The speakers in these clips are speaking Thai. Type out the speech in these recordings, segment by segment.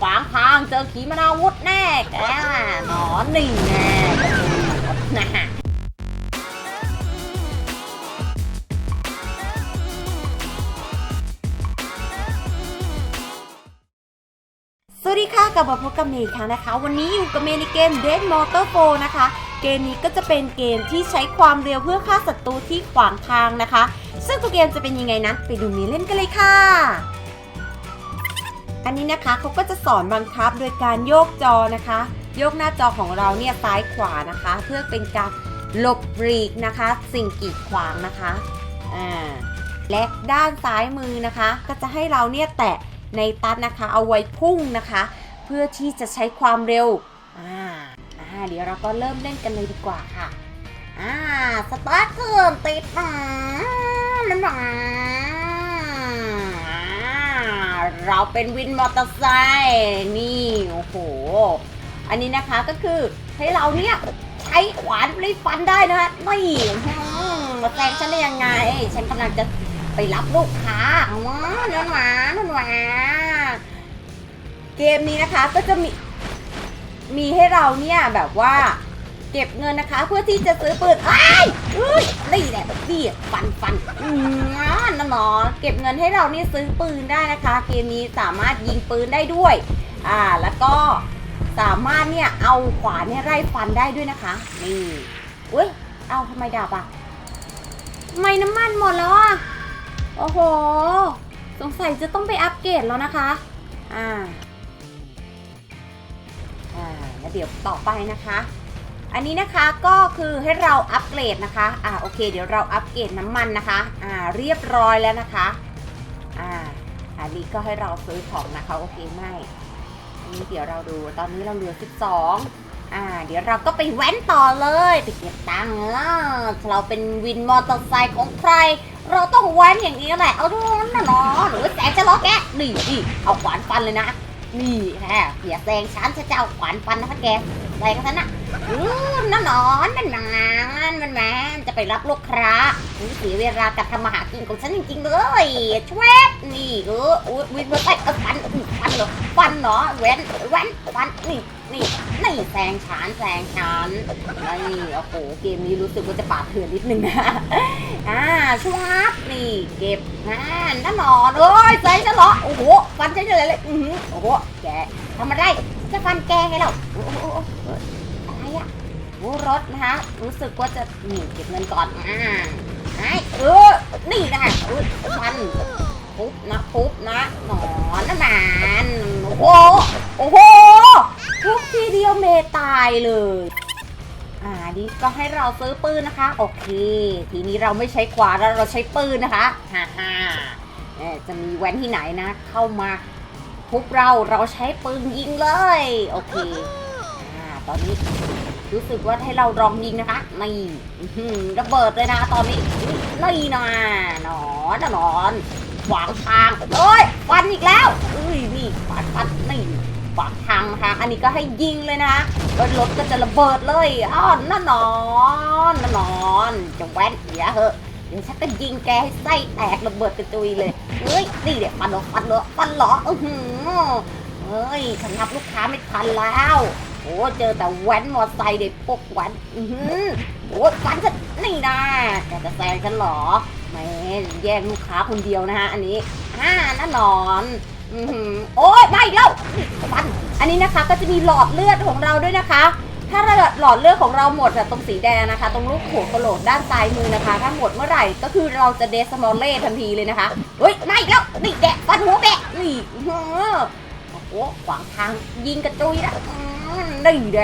ขวางทางเจอขีมนาวุธแน่แกหนอนนี่งแน่นะสวัสดีค่ะกลับมาพบกับเมย์อีกครั้งนะคะ วันนี้อยู่กับเมย์ในเกม Dead Motor 4 นะคะ เกมนี้ก็จะเป็นเกมที่ใช้ความเร็วเพื่อฆ่าศัตรูที่ขวางทางนะคะ ซึ่งตัวเกมจะเป็นยังไงนะไปดูเมย์เล่นกันเลยค่ะ อันนี้นะคะเขาก็จะสอนบังคับโดยการโยกจอนะคะ โยกหน้าจอของเราเนี่ยซ้ายขวานะคะ เพื่อเป็นการหลบหลีกนะคะ สิ่งกีดขวางนะคะอ่าและด้านซ้ายมือนะคะ ก็จะให้เราเนี่ยแตะในตัดนะคะ เอาไว้พุ่งนะคะ เพื่อที่จะใช้ความเร็วอ่าอ่าเดี๋ยวเราก็เริ่มเล่นกันเลยดีกว่าค่ะอ่าสตาร์ทเครื่องติดอ่านั่นหนาอ่า เราเป็นวินมอเตอร์ไซค์นี่โอ้โห อันนี้นะคะก็คือให้เราเนี่ยใช้ขวานไล่ฟันได้นะฮะนี่อืมมาแซงฉันได้ยังไง ฉันกำลังจะไปรับลูกค้าว้านั่นหวานั่นหวาเกมนี้นะคะก็จะมีมีให้เราเนี่ยแบบว่า เก็บเงินนะคะ เพื่อที่จะซื้อปืนไอ้ายอุ้ยนี่แหละนี่ฟันฟันอืมนั่นหนอเก็บเงินให้เรานี่ซื้อปืนได้นะคะ เกมนี้สามารถยิงปืนได้ด้วย อ่า แล้วก็สามารถเนี่ยเอาขวานเนี่ยไล่ฟันได้ด้วยนะคะ นี่อุ้ย เอาทำไมดับอะทำไมน้ำมันหมดแล้วอะโอ้โห สงสัยจะต้องไปอัปเกรดแล้วนะคะ อ่า อ่า แล้วเดี๋ยวต่อไปนะคะ อันนี้นะคะก็คือให้เราอัปเกรดนะคะ อ่าโอเค เดี๋ยวเราอัปเกรดน้ำมันนะคะ อ่าเรียบร้อยแล้วนะคะ อ่าอันนี้ก็ให้เราซื้อของนะคะโอเคไม่อันนี้เดี๋ยวเราดูตอนนี้เราเหลือ 12 อ่า เดี๋ยวเราก็ไปแว้นต่อเลยไปเก็บตังค์เออเราเป็นวินมอเตอร์ไซค์ของใคร เราต้องแว้นอย่างนี้แหละ เอาทุนนะเนาะหรือแสงจะล้อแกนี่นี่เอาขวานฟันเลยนะ นี่แฮะเสียแซงฉันฉันจะเอาขวานฟันนะคะแกแซงฉันนะอืมน้า หนอนมันนานมันแมนจะไปรับลูกค้านี่เสียเวลาการทำมาหากินของฉันจริงๆเลยชวบนี่เอออุ๊ยวินเบอร์ไปเออฟันฟันเหรอฟันเหรอแหวนแหวนฟันนี่นี่นี่แซงฉันแซงฉันนี่โอ้โหเกมนี้รู้สึกว่าจะปาดเถื่อนนิดนึงนะอ่าชวบนี่เก็บอ่าน้าหนอนเอ้ยแซงฉันเหรอโอ้โหฟันฉันเลยเลยอือหือโอ้โหแกทำอะไรจะฟันแกไงเราโอ้โห โอ้รถนะคะรู้สึกว่าจะนี่เก็บเงินก่อนอ่าไอ้เออนี่นะอุ๊ยฟันปุ๊บนะปุ๊บนะหนอนนะมันโอ้โหโอ้โหทุกทีเดียวเมตายเลย อ่านี่ก็ให้เราซื้อปืนนะคะ โอเค ทีนี้เราไม่ใช้ขวานแล้วเราใช้ปืนนะคะฮ่าฮ่าเอ่จะมีแว้นที่ไหนนะ เข้ามาทุบเราเราใช้ปืนยิงเลย โอเค อ่า ตอนนี้ รู้สึกว่าให้เราลองยิงนะคะนี่ระเบิดเลยนะตอนนี้นี่นะหนอนนะหนอนขวางทางเอ้ยฟันอีกแล้วอุ้ยนี่ฟันฟันนี่ขวางทางนะคะอันนี้ก็ให้ยิงเลยนะแล้วรถก็จะระเบิดเลยอ้าวน่าหนอนน่าหนอนจะแว้นเสียเหอะเดี๋ยวฉันก็ยิงแกให้ไส้แตกระเบิดกระจุยเลยเฮ้ยนี่เดี๋ยวฟันหรอฟันหรอฟันหรออือหือเฮ้ยฉันรับลูกค้าไม่ทันแล้ว อ้เจอแต่แว้นมอไซค์เด็กพวกแว้นอือหือโอ้ฟันฉันนี่นะแกจะแซงฉันเหรอแม่แย่งลูกค้าคนเดียวนะฮะอันนี้อ่าน่านอนอือหือโอ้ยไม่แล้วฟันอันนี้นะคะก็จะมีหลอดเลือดของเราด้วยนะคะ ถ้าหลอดเลือดของเราหมดตรงสีแดงนะคะ ตรงลูกหัวกระโหลกด้านซ้ายมือนะคะ ถ้าหมดเมื่อไหร่ก็คือเราจะเดสมอลเล่ทันทีเลยนะคะเฮ้ยไม่แล้วนี่แกะฟันหัวแกะนี่อื้อหือโอ้โหขวางทางยิงกระจุยนะ นี่แด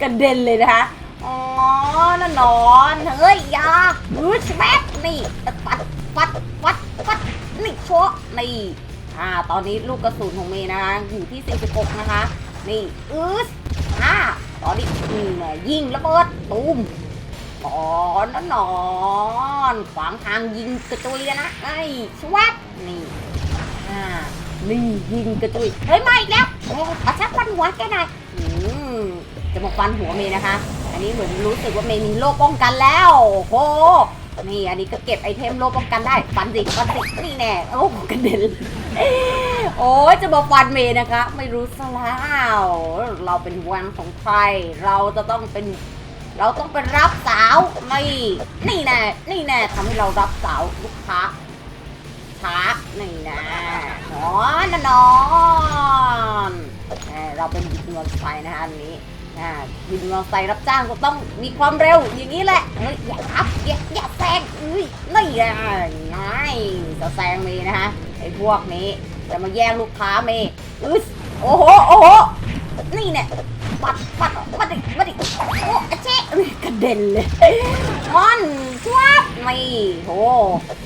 กระเด็นเลยนะคะ อ๋อน่านอน เฮ้ยยาอือแป๊นี่ฟัดฟัดฟัดฟัดนี่โชะนี่อ่าตอนนี้ลูกกระสุนของเมย์นะคะอยู่ที่ 46 นะคะ นี่อืออ่าตอนนี้นี่ไงยิงระเบิดตูมก่อนนะนอน ขวางทางยิงกระจุยเลยนะไอ้ชวับนี่อ่า นี่ยิงกระจุยเฮ้ยมาอีกแล้วอ้เอาชักฟันหัวแกหน่อยอืมจะมาฟันหัวเมย์นะคะ อันนี้เหมือนรู้สึกว่าเมย์มีโล่ป้องกันแล้วโอ้โหนี่อันนี้ก็เก็บไอเทมโล่ป้องกันได้ฟันสิฟันสินี่แน่โอ้กระเด็นโอ้ยจะมาฟันเมย์นะคะ ไม่รู้ซะแล้วเราเป็นวันของใคร เราจะต้องเป็น เราต้องไปรับสาวนี่นี่แน่นี่แน่ทำให้เรารับสาวลูกค้า ช้านี่แน่นอนนอนเราเป็นวินมอเตอร์ไซค์นะคะอันนี้อ่าวินมอเตอร์ไซค์รับจ้างก็ต้องมีความเร็วอย่างนี้แหละเฮ้ยอย่าขับอย่าอย่าแซงเอ้ยนี่แหละง่ายจะแซงมย์นะคะไอ้พวกนี้จะมาแย่งลูกค้าเมย์อึสโอ้โหโอ้โหนี่เนี่ยปัดปัดปัดดิปัดดิโอ้เจ๊กระเด็นเลยมันชวับไม่ โห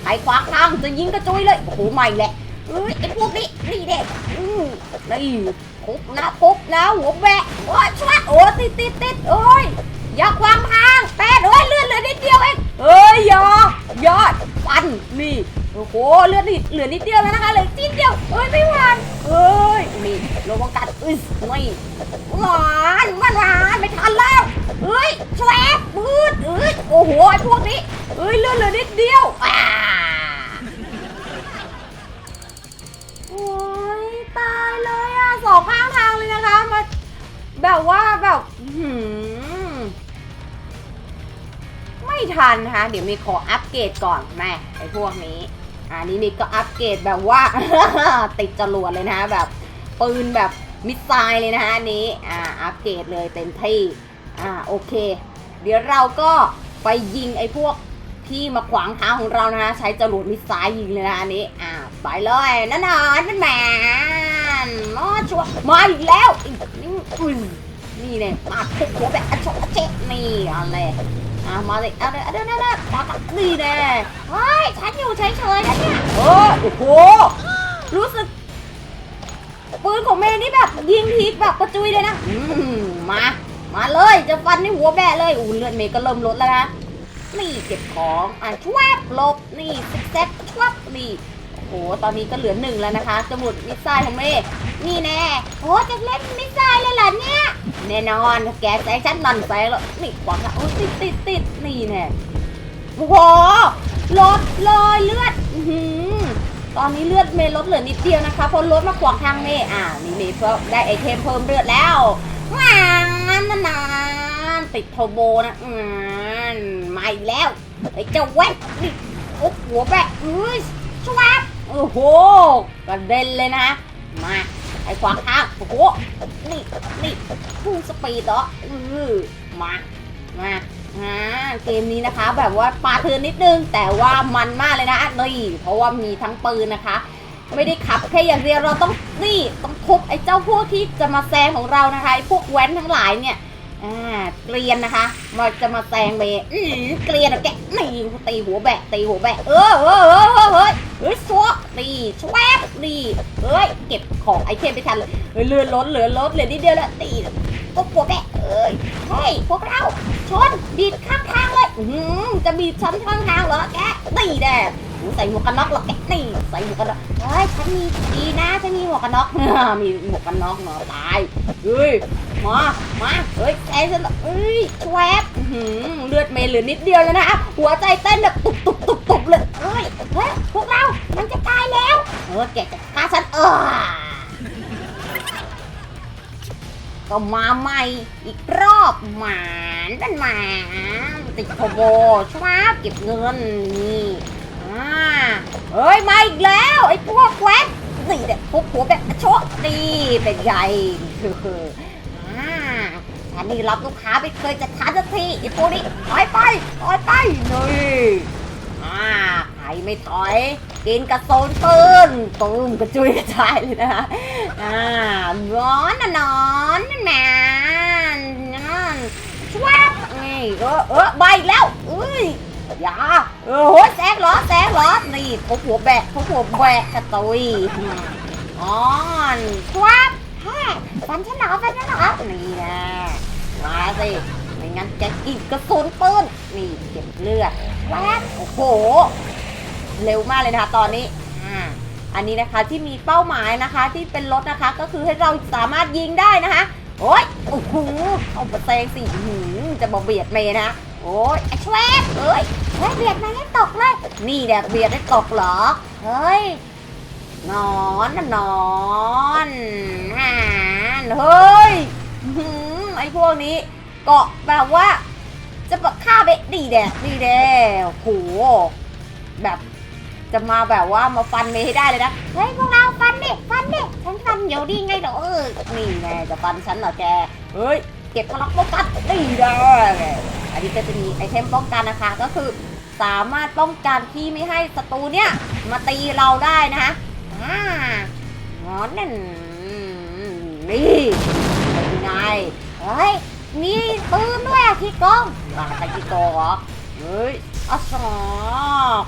ใครขวางทางจะยิงกระจุยเลย โอ้โหใหม่แหละเอ้ยไอ้พวกนี้นี่เด็กอืมนี่ทุบนะทุบนะหัวแบะโอ้ยชวับโอ้ติดติดติดโอ้ยอย่าขวางทางแปดโอ้ยเลือดเหลือนิดเดียวเองเอ้ยยอย่าฟันนี่โอ้โหเลือดนิดเหลือนิดเดียวแล้วนะคะเหลือจิ้นเดียวเอ้ยไม่หวานเอ้ยนี่ระวังกัดอึสไม่หวานมันหวานไม่ทันแล้วเอ้ยแฉลบมืดเอ้ยโอ้โหไอ้พวกนี้ อ้ยเลือดเหลือนิดเดียวอ่าโอ้ยตายเลยอะสองข้างทางเลยนะคะมาแบบว่าแบบอื้อหือไม่ทันนะคะเดี๋ยวมีขออัปเกรดก่อนแม่ไอ้พวกนี้อันนี้มีก็อัปเกรดแบบว่า ติดจรวดเลยนะคะแบบปืนแบบมิสไซล์เลยนะคะอันนี้อ่าอัปเกรดเลยเต็มที่อ่าโอเค เดี๋ยวเราก็ไปยิงไอ้พวก ที่มาขวางทางของเรานะคะ ใช้จรวดมิสไซล์ยิงเลยนะอันนี้อ่าไปเลยนั่นนอนเป็นแมนมาชัวร์มาอีกแล้วอีกนี่อุ้ยนี่เนี่ยมาทุกหัวแบบอะโชะเจ๊ะนี่อะไรอ่ามาเลยเอาเลยเอาเลยเอาเลยมาตักนี่แน่เฮ้ยฉันอยู่เฉยๆนะเนี่ยเออโอ้โหรู้สึกปืนของเมย์นี่แบบยิงทีแบบกระจุยเลยนะ อืมมา มาเลยจะฟันในหัวแบะเลยอู้เลือดเมย์ก็เริ่มลดแล้วนะ นี่เก็บของอะชวบลบนี่ซิกแซกชวบนี่โอ้โหตอนนี้ก็เหลือหนึ่งแล้วนะคะจมุดมิสไซล์ของเมย์นี่แน่โอ้จะเล่นมิสไซล์เลยเหรอเนี่ยแน่นอนแกใจฉันนันแซงแล้วนี่ขวางละโอ้ติดติดติดนี่แน่โอ้โหลดเลยเลือดหือตอนนี้เลือดเมย์ลดเหลือนิดเดียวนะคะเพราะรถมาขวางทางเมย์อ่านี่เมย์เพิ่มได้ไอเทมเพิ่มเลือดแล้วว้าวนั่นนานติดโทโบนะอืมมา แล้วไอ้เจ้าแว่นนี่โอ้หัวแบะเอ้ยชวับโอ้โหกระเด็นเลยนะ มาไอ้ขวางทางโอ้โหนี่นี่พุ่งสปีดเหรอออมามาอ่าเกมนี้นะคะ แบบว่าปาเทิร์นนิดนึง แต่ว่ามันมากเลยนะนี่เพราะว่ามีทั้งปืนนะคะ ไม่ได้ขับแค่อย่างเดียวเราต้องนี่ต้องทุบไอ้เจ้าพวกที่จะมาแซงของเรานะคะไอ้พวกแว้นทั้งหลายเนี่ย อ่าเกรียนนะคะมาจะมาแซงเมย์อื้อเกรียนอะแกนี่ตีหัวแบะตีหัวแบะเออเออเออเออเฮ้ยเฮ้ยซัวตีชวบตีเฮ้ยเก็บของไอเทมไปทันเลยเฮ้ยเลือล้นเหลือล้นเหลือนิดเดียวแล้วตีพวกหัวแบะเอ้ยเฮ้ยพวกเราชนบีบข้างทางเลยอืจะบีบฉันข้างทางเหรอแกตีแน่ใส่หมวกกันน็อกเหรอแกนี่ใส่หมวกกันน็อกเฮ้ยฉันมีดีนะฉันมีหมวกกันน็อกมีหมวกกันน็อกเนาะตายเฮ้ย มามาเฮ้ยใจฉันเอ้ยชวบอื้อหือเลือดเมย์เหลือนิดเดียวแล้วนะหัวใจเต้นแบบตุบตุบตุบตุบเลยเอ้ยเฮ้ยพวกเรามันจะตายแล้วเออแกจะฆ่าฉันเออก็มาใหม่อีกรอบหมานเป็นหมาติดโคโบชวบเก็บเงินนี่อ่าเฮ้ยมาอีกแล้วไอ้พวกแว้นนี่เด็กพวกหัวแบบโชกนี่เป็นไงอ่า ฉันนี่รับลูกค้าไม่เคยจะช้าสักทีไอ้พวนี้ถอยไปถอยไปนี่อ่าใครไม่ถอย กินกระโซนปืนตูมกระจุยกระจายเลยนะอ่าร้อนนะนอนนั่นแหละนั่นชวับนี่เออเออใบแล้วอุ้ยอย่าเออโหแซงเหรอแซงเหรอนี่เขาหัวแบะเขาหัวแบะกระตุยอ๋อนชวับ ฟันฉันเหรอฟันฉันเหรอนี่นะมาสิไม่งั้นแกกินกระสุนปืนนี่เก็บเลือดแวบโอ้โห เร็วมากเลยนะคะตอนนี้อ่าอันนี้นะคะที่มีเป้าหมายนะคะที่เป็นรถนะคะ ก็คือให้เราสามารถยิงได้นะคะโอ้ยโอ้โหเอาไปแซงสิหืจะมาเบียดเมนะโอ้ยไอ้ชวบเอ้ยเฮ้ยเบียดมาให้ตกเลย นี่แดกเบียดให้ตกเหรอเฮ้ย นอนน่ะนอนอ่านเฮ้ยหือไอ้พวกนี้ เกาะแบบว่า จะแบบฆ่าไปดีแดดดีแดโอ้โหแบบจะมาแบบว่ามาฟันเมย์ให้ได้เลยนะ เฮ้ยพวกเราฟันเด็กฟันเด็กฉันฟันอยู่ดีไงเหรอเออนี่ไงจะฟันฉันเหรอแก เฮ้ย เก็บพลังป้องกันดีแดอันนี้ก็จะมีไอเทมป้องกันนะคะ ก็คือสามารถป้องกันที่ไม่ให้ศัตรูเนี่ย มาตีเราได้นะคะ อ่างอนนั่นนี่เป็นไงเฮ้ยมีปืนด้วยอะพี่กองอ่าใครพี่กองเหรอเฮ้ยอ๋อสอ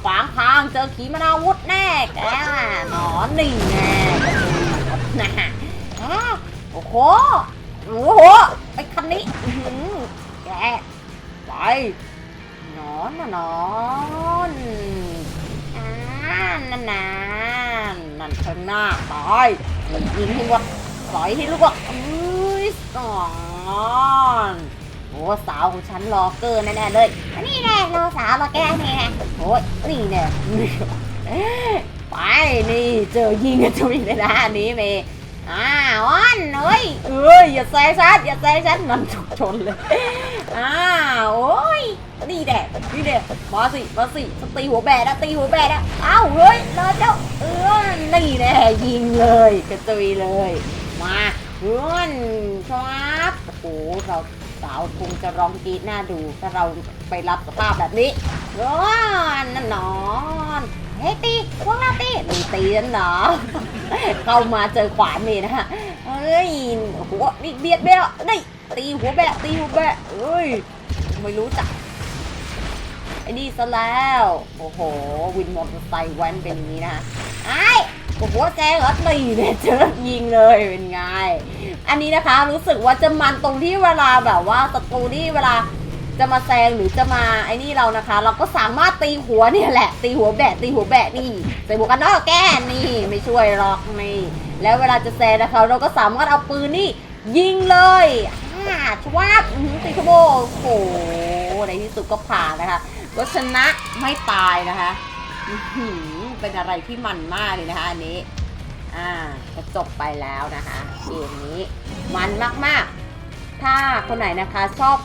ขวางทางเจอขีมนาวุธแน่แกหนอนหนี่งแน่นะอ่โอ้โหโอ้โหไอ้คันนี้อื้อหือแกไปหนอนนะหนอนอ่านั่นนะ นั่นข้างหน้าตายยิงให้หมดสอยให้ลูกว่าอุ้ยสอนโอ้สาวของฉันรอเกินแน่ๆเลย นี่แน่รอสาวรอแกนี่แน่โอ้ยนี่แน่ไปนี่เจอยิงกันจุ๊ยในหน้านี้เมย์ อ้าวอันเฮ้ยเอ้ยอย่าแซงฉันอย่าแซงฉันมันถูกชนเลยอ้าวโอ้ยนี่แดดนี่แดดมาสิมาสิตีหัวแบดนะตีหัวแบดนะเอ้าเฮ้ยรอเจ้าเออนี่แน่ยิงเลยกระจุยเลยมาเพื่อนครับโอ้โหเรา สาวคงจะร้องกรีดหน้าดูถ้าเราไปรับสภาพแบบนี้ร้อนนั่นนอนเฮ้ยตีพวกเราตีนี่ตีนั่นเหรอเข้ามาเจอขวานนี่นะฮะเอ้ยหนี่เบียดเบี้ยวนี่ตีหัวแบะตีหัวแบะเอ้ยไม่รู้จักไอ้นี่ซะแล้ว โอ้โห วินมอเตอร์ไซค์แว้นเป็นอย่างนี้นะฮะไอ้ โอ้โหแจเหรอตีเนี่ยเจอยิงเลยเป็นไง อันนี้นะคะรู้สึกว่าจะมันตรงที่เวลาแบบว่าศัตรูที่เวลาจะมาแซงหรือจะมาไอ้นี่เรานะคะ เราก็สามารถตีหัวเนี่ยแหละ ตีหัวแบะตีหัวแบะนี่ใส่หมวกกันน็อกแก้นี่ไม่ช่วยหรอกนี่แล้วเวลาจะแซงนะคะ เราก็สามารถเอาปืนนี่ ยิงเลยอ่าชวาบตีขโมยโอ้โหในที่สุดก็ผ่านนะคะก็ชนะไม่ตายนะคะอื เป็นอะไรที่มันมากเลยนะคะอันนี้ อ่าก็จบไปแล้วนะคะเกมนี้มันมากๆ ถ้าคนไหนนะคะชอบ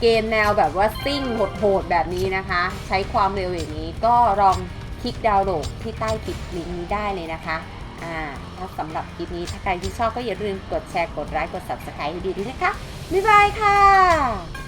เกมแนวแบบว่าซิ่งโหดๆแบบนี้นะคะ ใช้ความเร็วอย่างนี้ก็ลองคลิกดาวน์โหลดที่ใต้คลิปลิงก์นี้ได้เลยนะคะอ่าถ้าสำหรับคลิปนี้ถ้าใครที่ชอบก็อย่าลืมกดแชร์กดไลค์กด subscribe ให้ดีด้วยนะคะ บ๊ายบายค่ะ